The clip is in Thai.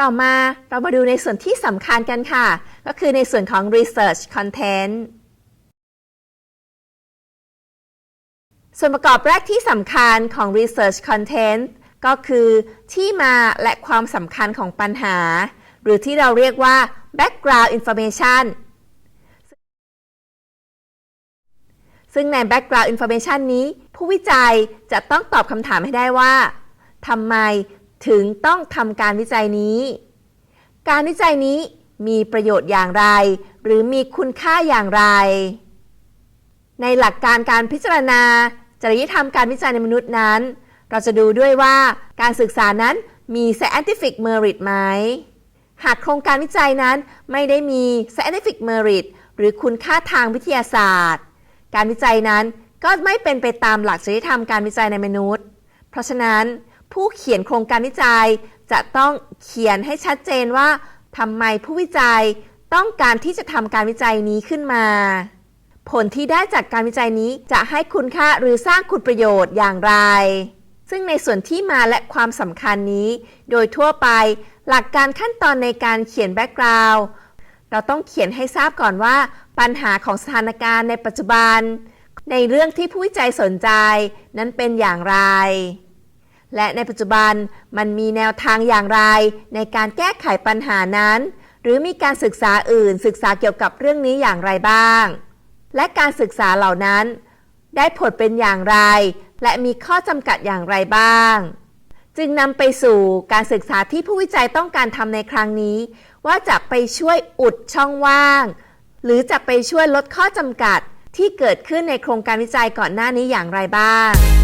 ต่อมาเรามาดูในส่วนที่สำคัญกันค่ะ ก็คือในส่วนของ research content ส่วนประกอบแรกที่สำคัญของ research content ก็คือที่มาและความสำคัญของปัญหา หรือที่เราเรียกว่า background information ซึ่งใน background information นี้ ผู้วิจัยจะต้องตอบคำถามให้ได้ว่าทำไม ถึงต้องทำการวิจัยนี้ การวิจัยนี้มีประโยชน์อย่างไร หรือมีคุณค่าอย่างไร ในหลักการการพิจารณาจริยธรรมการวิจัยในมนุษย์นั้น เราจะดูด้วยว่าการศึกษานั้นมี scientific merit ไหม หากโครงการวิจัยนั้นไม่ได้มี scientific merit หรือคุณค่าทางวิทยาศาสตร์ การวิจัยนั้นก็ไม่เป็นไปตามหลักจริยธรรมการวิจัยในมนุษย์ เพราะฉะนั้น ผู้เขียนโครงการวิจัย จะต้องเขียนให้ชัดเจนว่าทำไมผู้วิจัยต้องการที่จะทำการวิจัยนี้ขึ้นมา ผลที่ได้จากการวิจัยนี้จะให้คุณค่าหรือสร้างคุณประโยชน์อย่างไร ซึ่งในส่วนที่มาและความสำคัญนี้ โดยทั่วไปหลักการขั้นตอนในการเขียนแบ็กกราวด์เราต้องเขียนให้ทราบก่อนว่า ปัญหาของสถานการณ์ในปัจจุบัน ในเรื่องที่ผู้วิจัยสนใจ นั้นเป็นอย่างไร และในปัจจุบันมันมีแนวทางอย่างไรในการแก้ไขปัญหานั้น หรือมีการศึกษาอื่นศึกษาเกี่ยวกับเรื่องนี้อย่างไรบ้าง และการศึกษาเหล่านั้น ได้ผลเป็นอย่างไร และมีข้อจำกัดอย่างไรบ้าง จึงนำไปสู่การศึกษาที่ผู้วิจัยต้องการทำในครั้งนี้ ว่าจะไปช่วยอุดช่องว่าง หรือจะไปช่วยลดข้อจำกัดที่เกิดขึ้นในโครงการวิจัยก่อนหน้านี้อย่างไรบ้าง